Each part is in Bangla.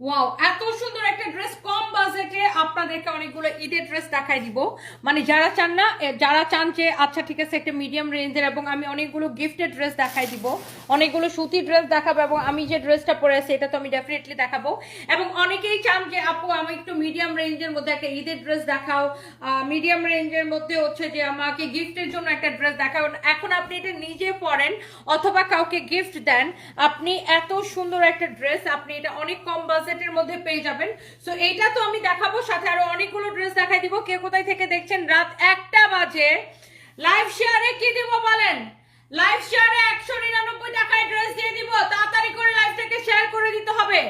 ওয়াও এত সুন্দর একটা ড্রেস কম বাজেটে আপনাদেরকে অনেকগুলো ঈদের ড্রেস দেখাই দিব। মানে যারা চান না যারা চান যে আচ্ছা ঠিক আছে, একটা মিডিয়াম রেঞ্জের এবং আমি অনেকগুলো গিফটেড ড্রেস দেখাই দিব। অনেকগুলো সুতি ড্রেস দেখাবো এবং আমি যে ড্রেসটা পরে আছি, এটা তো আমি ডেফিনেটলি দেখাবো। এবং অনেকেই চান যে, আপু আমি একটু মিডিয়াম রেঞ্জের মধ্যে একটা ঈদের ড্রেস দেখাও। মিডিয়াম রেঞ্জের মধ্যে হচ্ছে যে, আমাকে গিফটের জন্য একটা ড্রেস দেখাও। এখন আপনি এটা নিজে পরেন অথবা কাউকে গিফট দেন, আপনি এত সুন্দর একটা ড্রেস আপনি এটা অনেক কম বাজেটের মধ্যে পেয়ে যাবেন। সো এইটা তো আমি দেখাবো, সাথে আরও অনেকগুলো ড্রেস দেখাই দিব। কে কোথায় থেকে দেখছেন? রাত একটা বাজে। লাইভ শেয়ারে কি দিব বলেন? লাইভ শেয়ারে একশো নিরানব্বই টাকায় ড্রেস দিয়ে দিব। তাড়াতাড়ি করে লাইভটাকে শেয়ার করে দিতে হবে।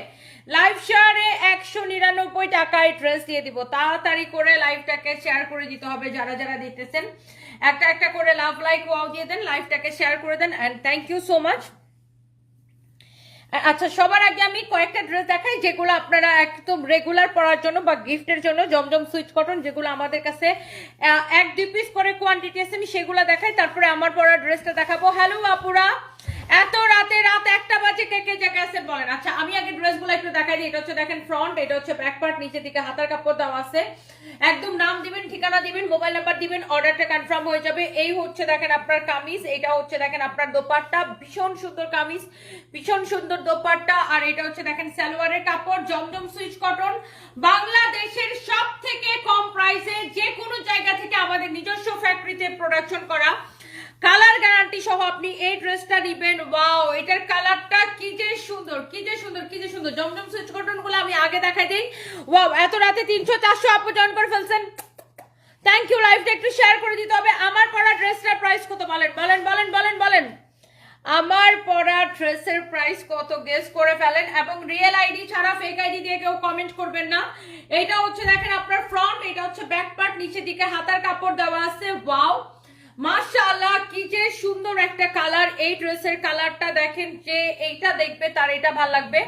লাইভ শেয়ারে একশো নিরানব্বই টাকায় ড্রেস দিয়ে দিব। তাড়াতাড়ি করে লাইভটাকে শেয়ার করে দিতে হবে যারা যারা দিতেছেন একটা একটা করে লাভ লাইক ওয়াও দিয়ে দেন লাইভটাকে শেয়ার করে দেন। And thank you so much আচ্ছা সবার আগে আমি কয়েকটা ড্রেস দেখাই, যেগুলো আপনারা একদম রেগুলার পরার জন্য বা গিফটের জন্য, জমজম সুইচ কটন যেগুলো আমাদের কাছে এক দুই পিস করে কোয়ান্টিটি আছে, আমি সেগুলো দেখাই, তারপরে আমার পরা ড্রেসটা দেখাবো। হ্যালো আপুরা। এত রাতে রাত একটা বাজে কে কে জায়গায় আছে বলেন। আচ্ছা দিই এটা হচ্ছে দেখেন ফ্রন্ট এটা হচ্ছে ব্যাক পার্ট নিচের দিকে হাতার কাপড় দেওয়া আছে। একদম নাম দিবেন, ঠিকানা দিবেন মোবাইল নাম্বার দিবেন অর্ডারটা কনফার্ম হয়ে যাবে। এই হচ্ছে দেখেন আপনার কামিজ, এটা হচ্ছে দেখেন আপনার দোপাট্টা, ভীষণ সুন্দর কামিজ, ভীষণ সুন্দর দোপাট্টা। আর এটা হচ্ছে দেখেন সালোয়ারের কাপড়, জমজম সুইচ কটন। বাংলাদেশের সব থেকে কম প্রাইসে যে কোনো জায়গা থেকে আমাদের নিজস্ব ফ্যাক্টরিতে প্রোডাকশন করা। কালার গ্যারান্টি সহ আপনি এই ড্রেসটা নিবেন। ওয়াও এটার কালারটা কি যে সুন্দর, কি যে সুন্দর, কি যে সুন্দর। জমজম সুইচ কটনগুলো আমি আগে দেখাই দিই। ওয়াও এত রাতে তিনশো চারশো আপু জয়েন করে ফেলছেন। থ্যাংক ইউ লাইভটা একটু শেয়ার করে দিতে হবে। আমার পরা ড্রেসটার প্রাইস কত? বলেন বলেন বলেন বলেন বলেন। আমার পরা ড্রেসের প্রাইস কত? গেস করে ফেলেন। এবং রিয়েল আইডি ছাড়া ফেক আইডি দিয়ে কেউ কমেন্ট করবেন না। এটা হচ্ছে দেখেন আপনার ফ্রন্ট এটা হচ্ছে ব্যাক পার্ট নিচের দিকে হাতার কাপড় দেওয়া আছে। ওয়াও মাশাআল্লাহ, কি যে সুন্দর একটা কালার এই ড্রেসের কালারটা দেখেন যে এইটা দেখবে, তার এটা ভালো লাগবে।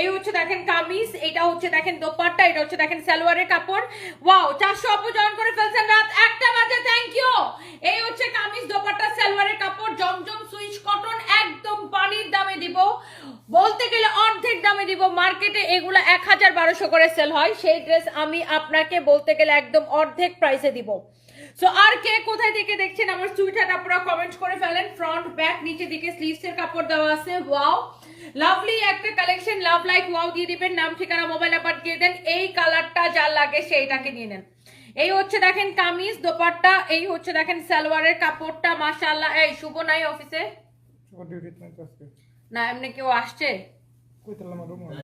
এই হচ্ছে দেখেন কামিজ এটা হচ্ছে দেখেন দোপাট্টা, এটা হচ্ছে দেখেন সালোয়ারের কাপড়। ওয়াও চারশো আপু জয়েন করে ফেলছেন রাত একটা বাজে থ্যাংক ইউ এই হচ্ছে কামিজ, দোপাট্টা, সালোয়ারের কাপড়, জমজম সুইচ কটন, একদম পানির দামে দিব। বলতে গেলে অর্ধেক দামে দিব। মার্কেটে এগুলো এক হাজার বারোশো করে সেল হয়। সেই ড্রেস আমি আপনাকে বলতে গেলে একদম অর্ধেক প্রাইসে দিব। সো আর কে কোথায় থেকে দেখছেন আমার সুইটার আপনারা কমেন্ট করে ফেলেন ফ্রন্ট ব্যাক নিচে দিকে স্লিভস এর কাপড় দেওয়া আছে ওয়াও লাভলি একটা কালেকশন লাভ লাইক ওয়াও দিয়ে দিবেন নাম ঠিকানা মোবাইল নাম্বার দিয়ে দেন এই কালারটা যার লাগে সেইটাকে নিয়ে নেন। এই হচ্ছে দেখেন কামিজ দোপাট্টা এই হচ্ছে দেখেন সালোয়ারের কাপড়টা মাশাআল্লাহ। এই শুভ নাই অফিসে না এমনি কেউ আসছে?